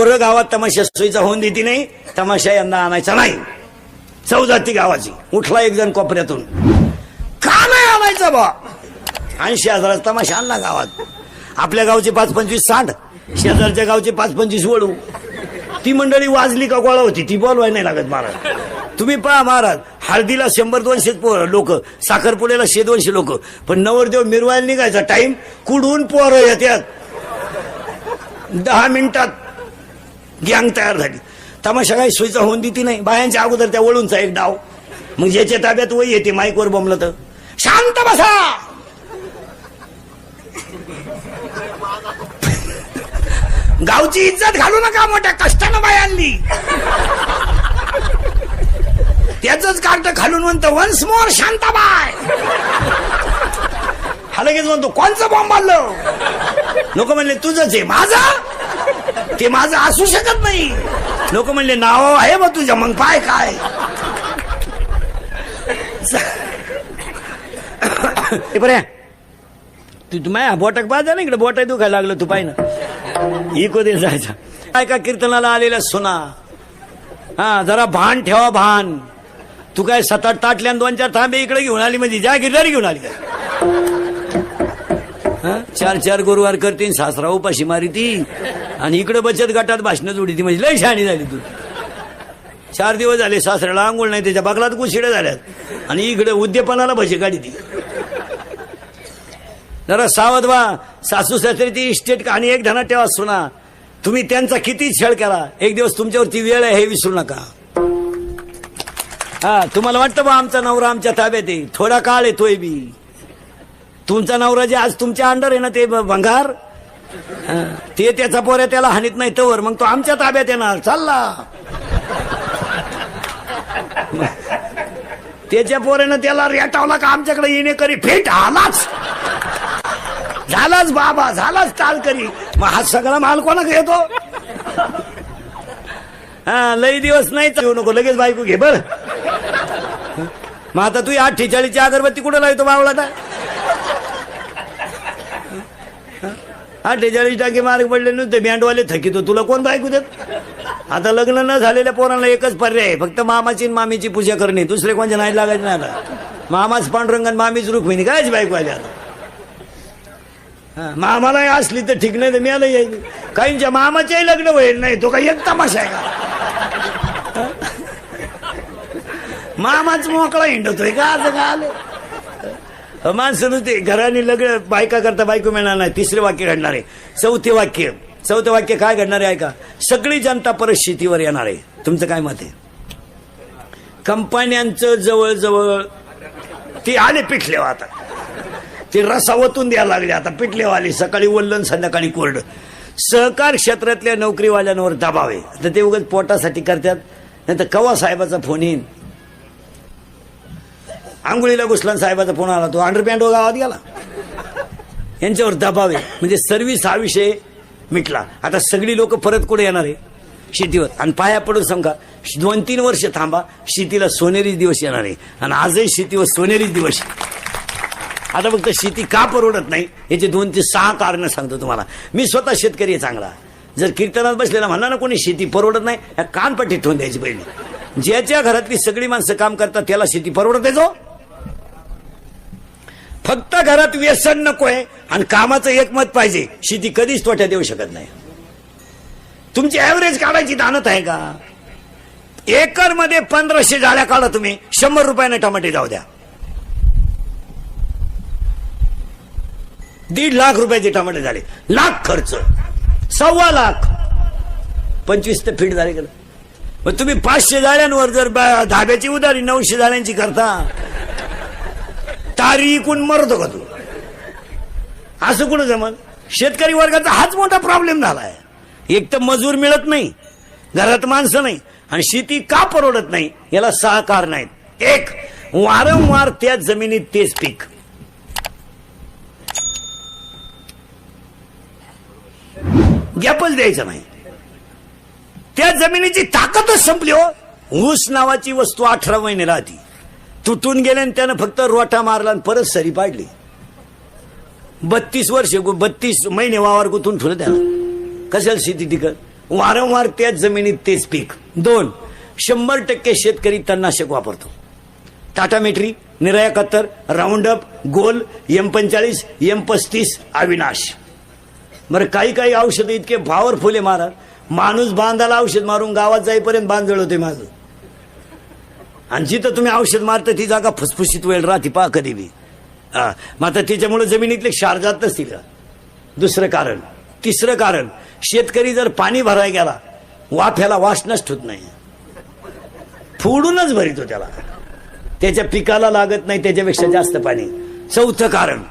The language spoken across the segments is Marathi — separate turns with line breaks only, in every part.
पोरं गावात तमाशा सोयीचा होऊन देती नाही तमाशा यंदा आणायचा नाही. चौजाती गावाची. उठला एक जण कोपऱ्यातून. का नाही आणायचा बा? ऐंशी हजाराचा तमाशा आणला गावात. आपल्या गावचे पाच पंचवीस साठ शेजारच्या गावचे पाच पंचवीस वळू. ती मंडळी वाजली का गोळा होती? ती बोलवाय नाही लागत महाराज. तुम्ही पहा महाराज हळदीला शंभर दोनशे लोक साखरपुड्याला शे दोनशे लोक. पण नवरदेव मिरवायला निघायचा टाइम कुडून पोरं येत्यात. दहा मिनिटात गँग तयार झाली. तमाशा काही सोयीचा होऊन देती नाही. बायांच्या अगोदर त्या वळूनचा एक डाव. मग ज्याच्या ताब्यात वय येते माईकवर बोंबलं तर. शांत बसा! गावची इज्जत घालू नका मोठ्या कष्टानं बायांनी. त्याच कार्ट घालून म्हणतो वन्स मोर शांताबाय हा लगेच म्हणतो कोणचं बॉम्ब मारलं लोक म्हणले तुझंच आहे माझं? ते माझं असू शकत नाही. लोक म्हणले नाव आहे बा तुझ्या मग पाय काय? बरे तू तुम्हाला बोटक बाजा ना इकडे बोटाय दुखायला लागलं तू पाय ना इको दे जायचा? काय का कीर्तनाला आलेला सुना? हा जरा भान ठेवा भान. तू काय सात आठ ताटल्या दोन चार थांबे इकडे घेऊन आली म्हणजे ज्या गिरदारी घेऊन आली चार चार गुरुवार करते सासरा उपाशी मारी ती आणि इकडे बचत गटात भाषणं जोडी ती म्हणजे लय शहाणी झाली तू. चार दिवस झाले सासऱ्याला आंघोळ नाही त्याच्या बगलात कुशिड्या झाल्यात. आणि इकडे उद्यपनाला भजी काढी ती जरा सावध व्हा. सासू सासऱ्याची इस्टेट आणि एक धना ठेवा सुना. तुम्ही त्यांचा किती छळ केला. एक दिवस तुमच्यावरती वेळ आहे हे विसरू नका. हा तुम्हाला वाटतं बा आमचा नवरा आमच्या ताब्यात आहे? थोडा काळ येतोय बी. तुमचा नवरा जे आज तुमच्या अंडर आहे ना ते भंगार? ते त्याचा पोऱ्या त्याला हानीत नाही तवर. मग तो आमच्या ताब्यात येणार. चालला. त्याच्या पोऱ्यानं त्याला रेटावला का आमच्याकडे येणे करी? फिट आलाच. झालाच बाबा झालाच टाल करी मग हा सगळा माल कोणा येतो? हा लई दिवस नाही येऊ नको लगेच बायको घे बर. मग आता तू अठ्ठेचाळीसची अगरबत्ती कुठं लावतो बावळाटा अठ्ठेचाळीस टाके मार्ग पडले नुसते बँडवाले थकीतो तुला कोण बायको देत? आता लग्न न झालेल्या पोरांना एकच पर्याय आहे. फक्त मामाची आणि मामीची पूजा करणे. दुसरे कोणच्या नाही लागायचे नाही आता. मामाच पांडुरंग मामीच रुक्मिणी कायच बायको आली आता? हा, मामालाही असली तर ठीक नाही तर मी आलं येईल काहींच्या मामाच्याही लग्न होईल. नाही तो काही एक तमाशा आहे का? मामाच मोकळा हिंडतोय. का असं का आलं? माणसं नुसते घराने लग्न बायका करता बायको मिळणार नाही. तिसरे वाक्य घडणार आहे. चौथे वाक्य. चौथं वाक्य काय घडणार आहे ऐका. सगळी जनता परत शेतीवर येणार आहे. तुमचं काय मत आहे? कंपन्यांचं जवळजवळ ते आले पिठलेव आता. ते रसावतून द्यायला लागले आता पिटलेवाले सकाळी वल्लन संध्याकाळी कोरड. सहकार क्षेत्रातल्या नोकरीवाल्यांवर दबाव आहे. तर ते उगाच पोटासाठी करतात. नाही तर कवा साहेबाचा फोन येईन. आंघोळीला घुसला साहेबाचा फोन आला तो अंडरपॅन्ट हो गावात गेला. यांच्यावर दबाव आहे. म्हणजे सर्व्हिस हा विषय मिटला. आता सगळी लोक परत कुठे येणार आहे? शेतीवर. आणि पाया पडून सांगा दोन तीन वर्ष थांबा शेतीला सोनेरी दिवस येणार आहे. आणि आजही शेतीवर सोनेरी दिवस आता फक्त शेती का परवडत नाही याचे दोन ते सहा कारण सांगतो तुम्हाला. मी स्वतः शेतकरी आहे चांगला. जर कीर्तनात बसलेला म्हणा ना कोणी शेती परवडत नाही या कानपट्टी ठेवून द्यायची पहिली. ज्याच्या घरातली सगळी माणसं काम करतात त्याला शेती परवडत आहे जो फक्त घरात व्यसन नकोय आणि कामाचं एकमत पाहिजे. शेती कधीच तोट्यात येऊ शकत नाही. तुमची ऍव्हरेज काढायची दानत आहे का? एकरमध्ये पंधराशे जाळ्या काढा तुम्ही. शंभर रुपयाने टमाटे जाऊ द्या. दीड लाख रुपयाचे टमाटे झाले. लाख खर्च. सव्वा लाख. पंचवीस ते फीट झाले का? मग तुम्ही पाचशे जाळ्यांवर जर धाब्याची उधारी नऊशे जाळ्यांची करता. तारी इकून मरतो का तू? असं कुठं जमल? शेतकरी वर्गाचा हाच मोठा प्रॉब्लेम झालाय. एक तर मजूर मिळत नाही घरात माणसं नाही आणि शेती का परवडत नाही याला सहा कारण आहेत एक वारंवार त्या जमिनीत तेच पीक. गॅपच द्यायचं नाही. त्या जमिनीची ताकदच संपली हो. ऊस नावाची वस्तू अठरा महिने राहती. तुटून गेले आणि त्यानं फक्त रोटा मारला आणि परत सरी पाडली. बत्तीस वर्ष बत्तीस महिने वावर गुतून ठेवलं त्याला कशाला शेती टिकत वारंवार त्याच जमिनीत तेच पीक. दोन शंभर टक्के शेतकरी तणनाशक वापरतो. टाटा मेट्री निराया कत्तर राऊंडअप गोल एम पंचाळीस एम पस्तीस अविनाश. बरं काही काही औषधं इतके पॉवरफुल आहे महाराज. माणूस बांधाला औषध मारून गावात जाईपर्यंत बांधळ होते माझं. आणि जिथं तुम्ही औषध मारता ती जागा फुसफुशीत वेळ राहते पहा कधी बी हा. मग आता त्याच्यामुळे जमिनीतले क्षार जात नसतील का? दुसरं कारण. तिसरं कारण शेतकरी जर पाणी भरायला गेला वाफ्याला वास नष्ट होत नाही. फोडूनच भरितो हो त्याला. त्याच्या पिकाला लागत नाही त्याच्यापेक्षा जास्त पाणी. चौथं कारण.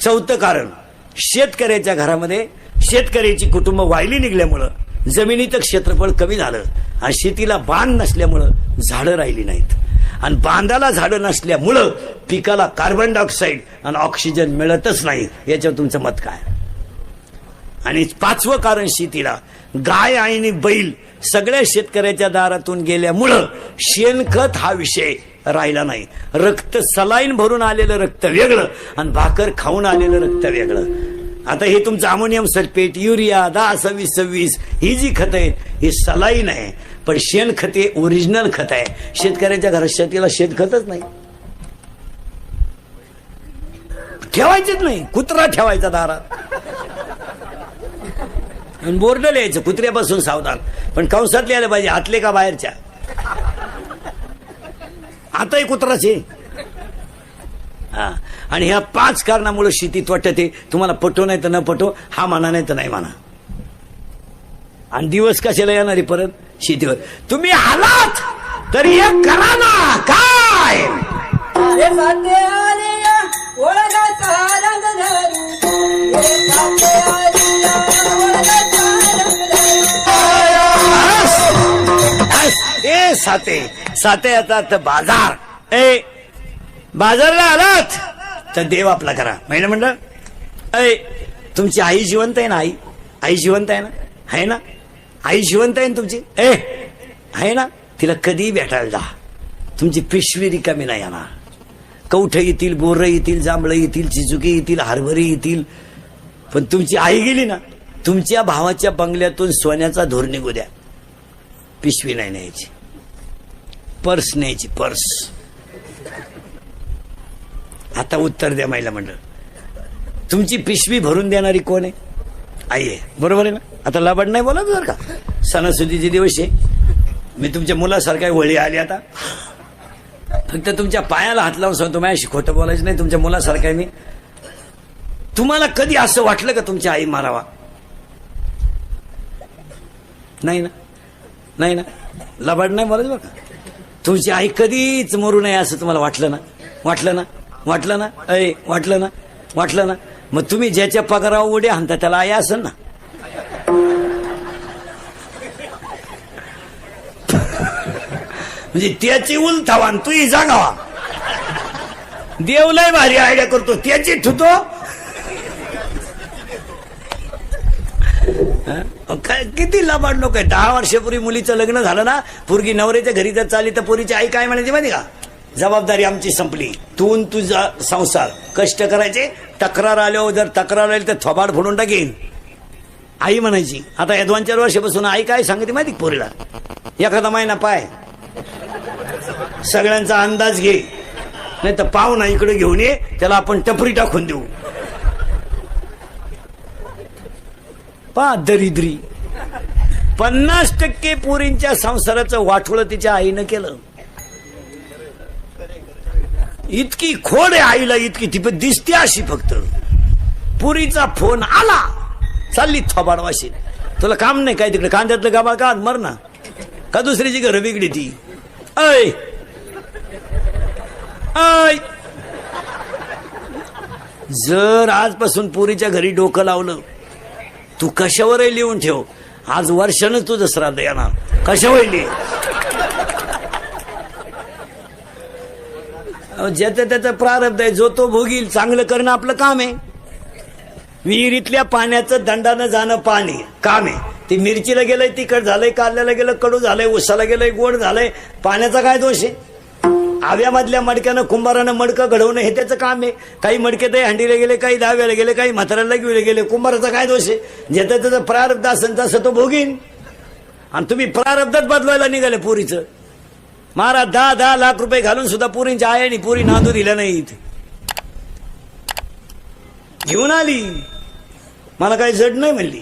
चौथं कारण शेतकऱ्याच्या घरामध्ये शेतकऱ्याची कुटुंब वायली निघल्यामुळं जमिनीचं क्षेत्रफळ कमी झालं. आणि शेतीला बांध नसल्यामुळं झाडं राहिली नाहीत. आणि बांधाला झाडं नसल्यामुळं पिकाला कार्बन डायऑक्साईड आणि ऑक्सिजन मिळतच नाही याच्यावर तुमचं मत काय? आणि पाचवं कारण शेतीला गाय आणि बैल सगळ्या शेतकऱ्याच्या दारातून गेल्यामुळं शेणखत हा विषय राहिला नाही. रक्त सलाईन भरून आलेलं रक्त वेगळं आणि भाकर खाऊन आलेलं रक्त वेगळं. आता हे तुमचं अमोनियम सल्फेट युरिया दहा सव्वीस सव्वीस ही जी खत आहेत ही सलाईन आहे पण शेणखत हे ओरिजिनल खत आहे. शेतकऱ्याच्या घरात शेतीला शेणखतच नाही. ठेवायचेच नाही कुत्रा ठेवायचा दारात. बोर्ड लिहायचं कुत्र्यापासून सावधान. पण कंसात लिहायला पाहिजे आतले का बाहेरच्या? आताही कुत्राचे आणि ह्या पाच कारणामुळे शेती वाटते. तुम्हाला पटो नाही तर न पटो हा म्हणा नाही तर नाही म्हणा. आणि दिवस कशाला येणार परत? शेतीवर. तुम्ही आलात तरी एक करा ना. काय?
हे हे.
ए साते साते आता बाजार. ए बाजारला आलात? तर देव आपला करा. महिला म्हणलं अय तुमची आई जिवंत आहे ना आई? आई जिवंत आहे ना? आहे ना? आई जिवंत आहे ना तुमची? ए आहे ना? तिला कधी भेटायला जा. तुमची पिशवी रिकामी नाही आणा कवठं येतील बोरं येतील जांभळं येतील चिजुकी येतील हरभरी येतील. पण तुमची आई गेली ना तुमच्या भावाच्या बंगल्यातून सोन्याचा धोर निघू द्या. पिशवी नाही न्यायची. पर्स न्यायची पर्स. आता उत्तर द्या महिला मंडळ. तुमची पिशवी भरून देणारी कोण आहे? आई आहे. बरोबर आहे ना? आता लबाड नाही बोला बरं का? सणासुदीचे दिवस आहे. मी तुमच्या मुलासारखा वळी आली आता. फक्त तुमच्या पायाला हात लावून सांगतो माझ्याशी खोटं बोलायचं नाही तुमच्या मुलासारखा आहे मी. तुम्हाला कधी असं वाटलं का तुमची आई मारावा? नाही ना? नाही ना? लबाड नाही बोलायचं बघा का? तुमची आई कधीच मरू नये असं तुम्हाला वाटलं ना? वाटलं ना? वाटलं ना? अय वाटलं ना? वाटलं ना? मग तुम्ही ज्याच्या पगारावर उड्या हाणता त्याला आई असेल ना? म्हणजे त्याची उलथावा तू ही जागावा देवलाय भारी आयडिया करतो त्याची ठुतो. काय किती लबाड लोक आहे दहा वर्षापूर्वी मुलीचं लग्न झालं ना? पुरगी नवऱ्याच्या घरी जर चालली तर पोरीची आई काय म्हणायची माहिती का? जबाबदारी आमची संपली. तू तुझा संसार. कष्ट करायचे तक्रार आल्यावर जर तक्रार आली तर थोबाड फोडून टाकेन. आई म्हणायची आता या दोन चार वर्षापासून आई काय सांगते माहिती पोरीला? एखादा महिना पाय. सगळ्यांचा अंदाज घे. नाही तर पाव ना इकडे घेऊन ये त्याला आपण टपरी टाकून देऊ. पा दरिद्री. पन्नास टक्के पोरींच्या संसाराचं वाटोळ तिच्या आईनं केलं. इतकी खोड आहे आईला इतकी ती पण दिसते अशी फक्त. पुरीचा फोन आला. चालली थोबाडवाशी. तुला काम नाही काय तिकडे? कांद्यातलं गाबा का? मर ना. का दुसरीची घरं वेगळी ती? ऐ! अय जर आजपासून पुरीच्या घरी डोकं लावलं तू कशावरही लिहून ठेव. आज वर्षानं तुझं श्राद्ध येणार. कशावर लिहि. ज्याचं त्याचं प्रारब्ध आहे जो तो भोगील चांगलं करणं आपलं काम आहे. विहिरीतल्या पाण्याचं दंडानं जाणं पाणी काम आहे. ती मिरचीला गेलंय तिखट झालंय काल्याला गेलं कडू झालंय उसाला गेलंय गोड झालंय पाण्याचा काय दोष आहे? आव्यामधल्या मडक्यानं कुंभारानं मडकं घडवणं हे त्याचं काम आहे. काही मडके ते हंडीला गेले काही दहाव्याला गेले काही म्हाताऱ्याला घेऊन गेले कुंभाराचा काय दोष आहे? ज्याचं त्याचं प्रारब्ध असेल तसं तो भोगीन. आणि तुम्ही प्रारब्धात बदलायला निघाले पुरीचं. महाराज दहा दहा लाख रुपये घालून सुद्धा पुरींच्या आयाने पुरी नांदू दिल्या नाही इथे. घेऊन आली. मला काही जड नाही म्हणली.